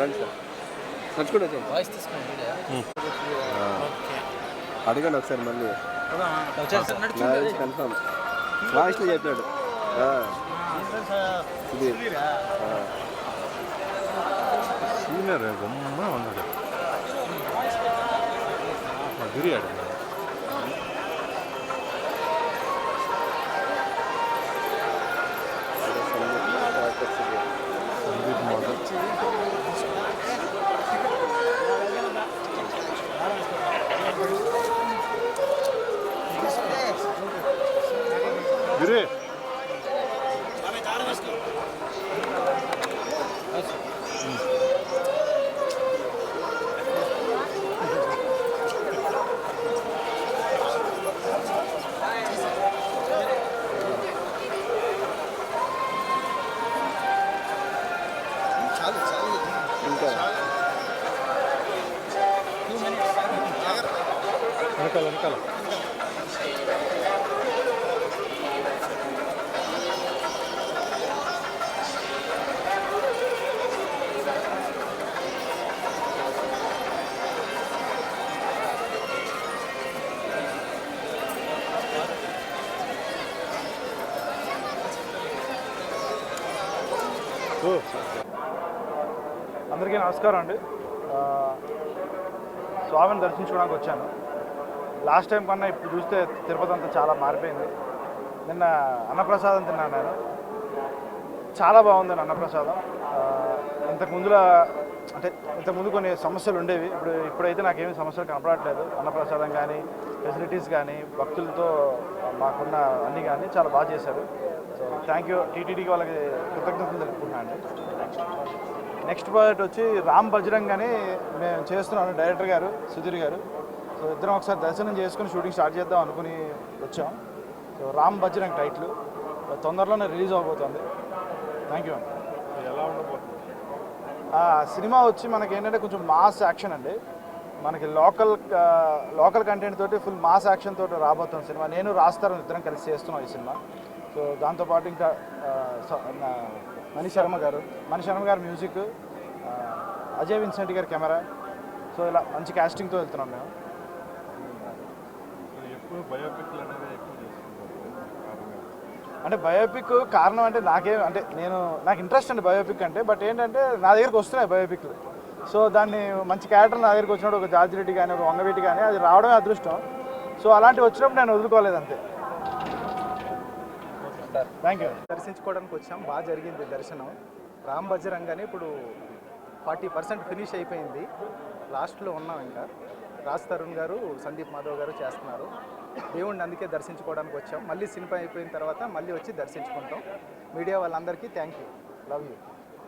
రండి సార్. నడుచుకుంటూ వాయిస్ తీసుకోండి అడగండి ఒకసారి మళ్ళీ. కన్ఫర్మ్. వాయిస్లో చెప్పాడు. ఆ, ఇది. ఆ, సీనియర్ గమ్మ ఉన్నాడు. బిర్యాడు వెనకాల వెనకాల. అందరికీ నమస్కారం అండి. స్వామిని దర్శించుకోవడానికి వచ్చాను. లాస్ట్ టైం కన్నా ఇప్పుడు చూస్తే తిరుపతి అంతా చాలా మారిపోయింది. నిన్న అన్నప్రసాదం తిన్నాను నేను. చాలా బాగుంది అన్నప్రసాదం. ఇంతకు ముందులా అంటే ఇంతకుముందు కొన్ని సమస్యలు ఉండేవి. ఇప్పుడు ఇప్పుడైతే నాకేమి సమస్యలు కనపడట్లేదు. అన్నప్రసాదం కానీ ఫెసిలిటీస్ కానీ భక్తులతో మాకున్న అన్నీ కానీ చాలా బాగా చేశారు. సో థ్యాంక్ యూ టీటీడీకి వాళ్ళకి కృతజ్ఞతలు తెలుపుకుంటున్నాను అండి. నెక్స్ట్ ప్రాజెక్ట్ వచ్చి రామ్ బజరంగ్ అని మేము చేస్తున్నాను డైరెక్టర్ గారు సుధీర్ గారు. సో ఇద్దరం ఒకసారి దర్శనం చేసుకుని షూటింగ్ స్టార్ట్ చేద్దాం అనుకుని వచ్చాం. So Ram Bajrang title. తొందరలోనే రిలీజ్ అవబోతుంది. థ్యాంక్ యూ అండి. ఎలా ఉండబోతుంది? సినిమా వచ్చి మనకి ఏంటంటే కొంచెం మాస్ యాక్షన్ అండి. మనకి లోకల్ లోకల్ కంటెంట్ తోటి ఫుల్ మాస్ యాక్షన్ తోటి రాబోతుంది సినిమా. నేను రాస్తారు ఇద్దరం కలిసి చేస్తున్నాం ఈ సినిమా. సో దాంతోపాటు ఇంకా మణి శర్మ గారు మణి శర్మ గారు మ్యూజిక్ అజయ్ విన్సెంట్ గారి కెమెరా. సో ఇలా మంచి casting తో వెళ్తున్నాం మేము. ఎక్కువ బయోపిక్లు అనేది ఎక్కువ చేసుకుంటారు అంటే బయోపిక్ కారణం అంటే నాకేం అంటే నేను నాకు ఇంట్రెస్ట్ అండి బయోపిక్ అంటే బట్ ఏంటంటే నా దగ్గరికి వస్తున్నాయి బయోపిక్లు సో దాన్ని మంచి క్యారెక్టర్ నా దగ్గరికి వచ్చినప్పుడు ఒక జార్జ్ రెడ్డి కానీ ఒక వంగవీటి కానీ అది రావడమే అదృష్టం. సో అలాంటివి వచ్చినప్పుడు నేను వదులుకోలేదు అంతే. థ్యాంక్ యూ దర్శించుకోవడానికి వచ్చాం బాగా జరిగింది దర్శనం. రామ్ బజరంగ్ అని ఇప్పుడు ఫార్టీ పర్సెంట్ ఫినిష్ అయిపోయింది. లాస్ట్లో ఉన్నాం ఇంకా. రాజ్ తరుణ్ గారు సందీప్ మాధవ్ గారు చేస్తున్నారు. దేవుణ్ణి అందుకే దర్శించుకోవడానికి వచ్చాం. మళ్ళీ సినిమా అయిపోయిన తర్వాత మళ్ళీ వచ్చి దర్శించుకుంటాం. మీడియా వాళ్ళందరికీ థ్యాంక్ యూ లవ్ యూ